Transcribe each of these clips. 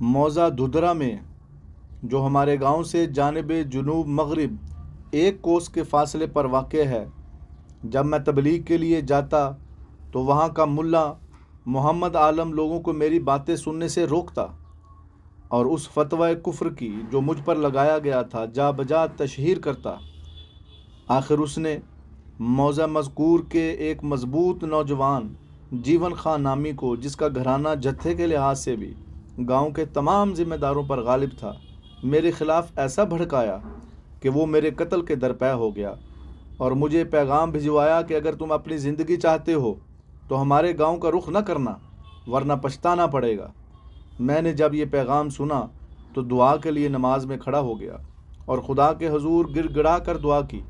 موزہ دھدرا میں، جو ہمارے گاؤں سے جانب جنوب مغرب ایک کوس کے فاصلے پر واقع ہے۔ جب میں تبلیغ کے لیے جاتا تو وہاں کا ملا محمد عالم لوگوں کو میری باتیں سننے سے روکتا اور اس فتویٰ کفر کی جو مجھ پر لگایا گیا تھا جا بجا تشہیر کرتا۔ آخر اس نے موزہ مذکور کے ایک مضبوط نوجوان جیون خان نامی کو، جس کا گھرانہ جتھے کے لحاظ سے بھی گاؤں کے تمام ذمہ داروں پر غالب تھا۔ میرے خلاف ایسا بھڑکایا کہ وہ میرے قتل کے درپے ہو گیا اور مجھے پیغام بھجوایا کہ اگر تم اپنی زندگی چاہتے ہو تو ہمارے گاؤں کا رخ نہ کرنا ورنہ پچھتانا پڑے گا۔ میں نے جب یہ پیغام سنا تو دعا کے لیے نماز میں کھڑا ہو گیا اور خدا کے حضور گر گڑا کر دعا کی۔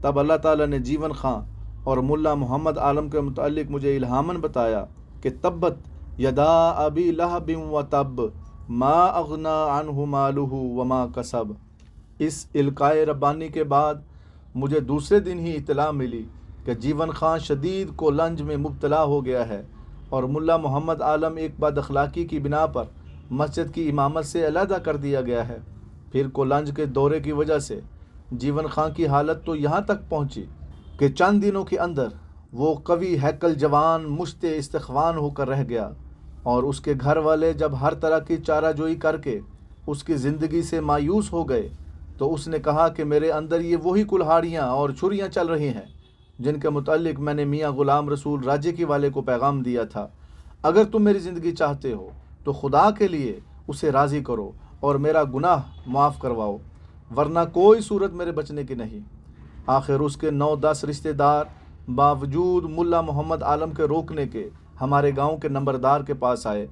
تب اللہ تعالیٰ نے جیون خاں اور ملا محمد عالم کے متعلق مجھے الہامن بتایا کہ تبت یدا ابی لہب و تب ما اغنا عنہ مالہ وما کسب۔ اس القائے ربانی کے بعد مجھے دوسرے دن ہی اطلاع ملی کہ جیون خان شدید کو لنج میں مبتلا ہو گیا ہے اور ملا محمد عالم ایک بد اخلاقی کی بنا پر مسجد کی امامت سے علیحدہ کر دیا گیا ہے۔ پھر کو لنج کے دورے کی وجہ سے جیون خان کی حالت تو یہاں تک پہنچی کہ چند دنوں کے اندر وہ قوی ہیکل جوان مشت استخوان ہو کر رہ گیا۔ اور اس کے گھر والے جب ہر طرح کی چارہ جوئی کر کے اس کی زندگی سے مایوس ہو گئے، تو اس نے کہا کہ میرے اندر یہ وہی کلہاڑیاں اور چھریاں چل رہی ہیں، جن کے متعلق میں نے میاں غلام رسول راجے کی والے کو پیغام دیا تھا۔ اگر تم میری زندگی چاہتے ہو، تو خدا کے لیے اسے راضی کرو اور میرا گناہ معاف کرواؤ، ورنہ کوئی صورت میرے بچنے کی نہیں۔ آخر اس کے نو دس رشتہ دار باوجود ملا محمد عالم کے روکنے کے ہمارے گاؤں کے نمبردار کے پاس آئے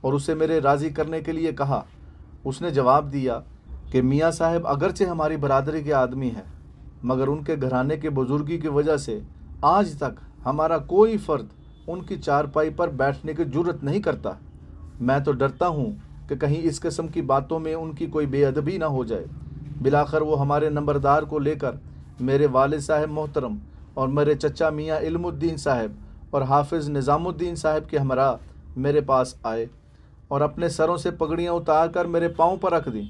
اور اسے میرے راضی کرنے کے لیے کہا۔ اس نے جواب دیا کہ میاں صاحب اگرچہ ہماری برادری کے آدمی ہیں، مگر ان کے گھرانے کے بزرگی کی وجہ سے آج تک ہمارا کوئی فرد ان کی چارپائی پر بیٹھنے کی جرت نہیں کرتا۔ میں تو ڈرتا ہوں کہ کہیں اس قسم کی باتوں میں ان کی کوئی بے ادبی نہ ہو جائے۔ بلاخر وہ ہمارے نمبردار کو لے کر میرے والد صاحب محترم اور میرے چچا میاں علم الدین صاحب اور حافظ نظام الدین صاحب کے ہمراہ میرے پاس آئے اور اپنے سروں سے پگڑیاں اتار کر میرے پاؤں پر رکھ دیں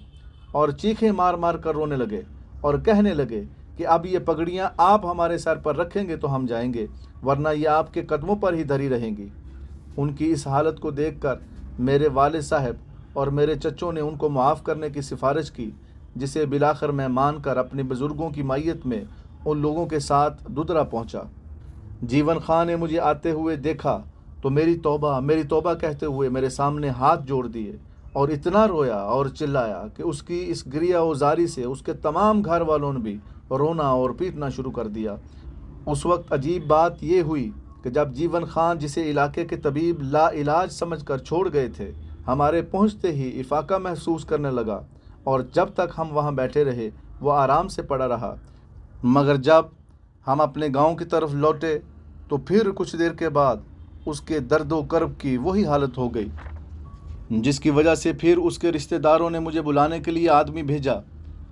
اور چیخیں مار مار کر رونے لگے اور کہنے لگے کہ اب یہ پگڑیاں آپ ہمارے سر پر رکھیں گے تو ہم جائیں گے، ورنہ یہ آپ کے قدموں پر ہی دھری رہیں گی۔ ان کی اس حالت کو دیکھ کر میرے والد صاحب اور میرے چچوں نے ان کو معاف کرنے کی سفارش کی، جسے بلاخر میں مان کر اپنے بزرگوں کی مائیت میں ان لوگوں کے ساتھ ددرا پہنچا۔ جیون خان نے مجھے آتے ہوئے دیکھا تو میری توبہ میری توبہ کہتے ہوئے میرے سامنے ہاتھ جوڑ دیے اور اتنا رویا اور چلایا کہ اس کی اس گریا وزاری سے اس کے تمام گھر والوں نے بھی رونا اور پیٹنا شروع کر دیا۔ اس وقت عجیب بات یہ ہوئی کہ جب جیون خان جسے علاقے کے طبیب لا علاج سمجھ کر چھوڑ گئے تھے، ہمارے پہنچتے ہی افاقہ محسوس کرنے لگا اور جب تک ہم وہاں بیٹھے رہے، وہ آرام سے پڑا رہا۔ مگر جب ہم اپنے گاؤں کی طرف لوٹے تو پھر کچھ دیر کے بعد اس کے درد و کرب کی وہی حالت ہو گئی۔ جس کی وجہ سے پھر اس کے رشتہ داروں نے مجھے بلانے کے لیے آدمی بھیجا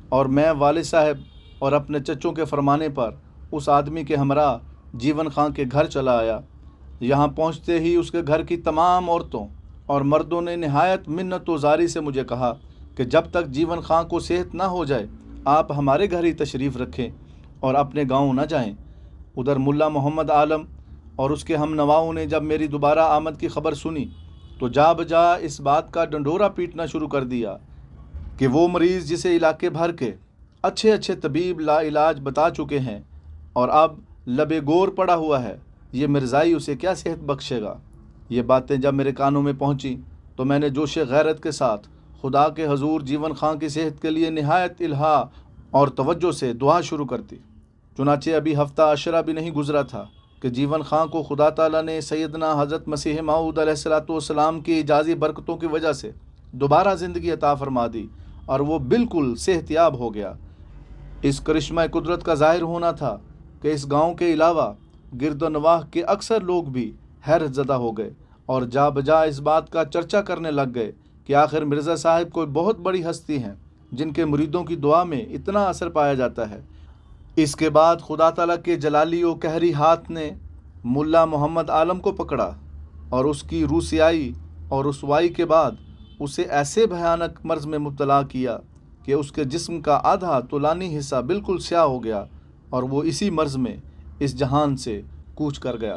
اور میں والد صاحب اور اپنے چچوں کے فرمانے پر اس آدمی کے ہمراہ جیون خان کے گھر چلا آیا۔ یہاں پہنچتے ہی اس کے گھر کی تمام عورتوں اور مردوں نے نہایت منت و زاری سے مجھے کہا کہ جب تک جیون خان کو صحت نہ ہو جائے، آپ ہمارے گھر ہی تشریف رکھیں۔ اور اپنے گاؤں نہ جائیں۔ ادھر ملا محمد عالم اور اس کے ہم نواؤں نے جب میری دوبارہ آمد کی خبر سنی تو جا بجا اس بات کا ڈنڈورا پیٹنا شروع کر دیا کہ وہ مریض جسے علاقے بھر کے اچھے اچھے طبیب لا علاج بتا چکے ہیں اور اب لب گور پڑا ہوا ہے، یہ مرزائی اسے کیا صحت بخشے گا؟ یہ باتیں جب میرے کانوں میں پہنچی تو میں نے جوش غیرت کے ساتھ خدا کے حضور جیون خان کی صحت کے لیے نہایت الہا اور توجہ سے دعا شروع کر دی۔ چنانچہ ابھی ہفتہ عشرہ بھی نہیں گزرا تھا کہ جیون خان کو خدا تعالیٰ نے سیدنا حضرت مسیح معود علیہ السلاۃ والسلام کی اجازی برکتوں کی وجہ سے دوبارہ زندگی عطا فرما دی اور وہ بالکل صحت یاب ہو گیا۔ اس کرشمہ قدرت کا ظاہر ہونا تھا کہ اس گاؤں کے علاوہ گرد و نواح کے اکثر لوگ بھی حیرت زدہ ہو گئے اور جا بجا اس بات کا چرچا کرنے لگ گئے کہ آخر مرزا صاحب کوئی بہت بڑی ہستی ہیں جن کے مریدوں کی دعا میں اتنا اثر پایا جاتا ہے۔ اس کے بعد خدا تعالیٰ کے جلالی و کہری ہاتھ نے ملا محمد عالم کو پکڑا اور اس کی روسیائی اور رسوائی کے بعد اسے ایسے بھیانک مرض میں مبتلا کیا کہ اس کے جسم کا آدھا طولانی حصہ بالکل سیاہ ہو گیا اور وہ اسی مرض میں اس جہان سے کوچ کر گیا۔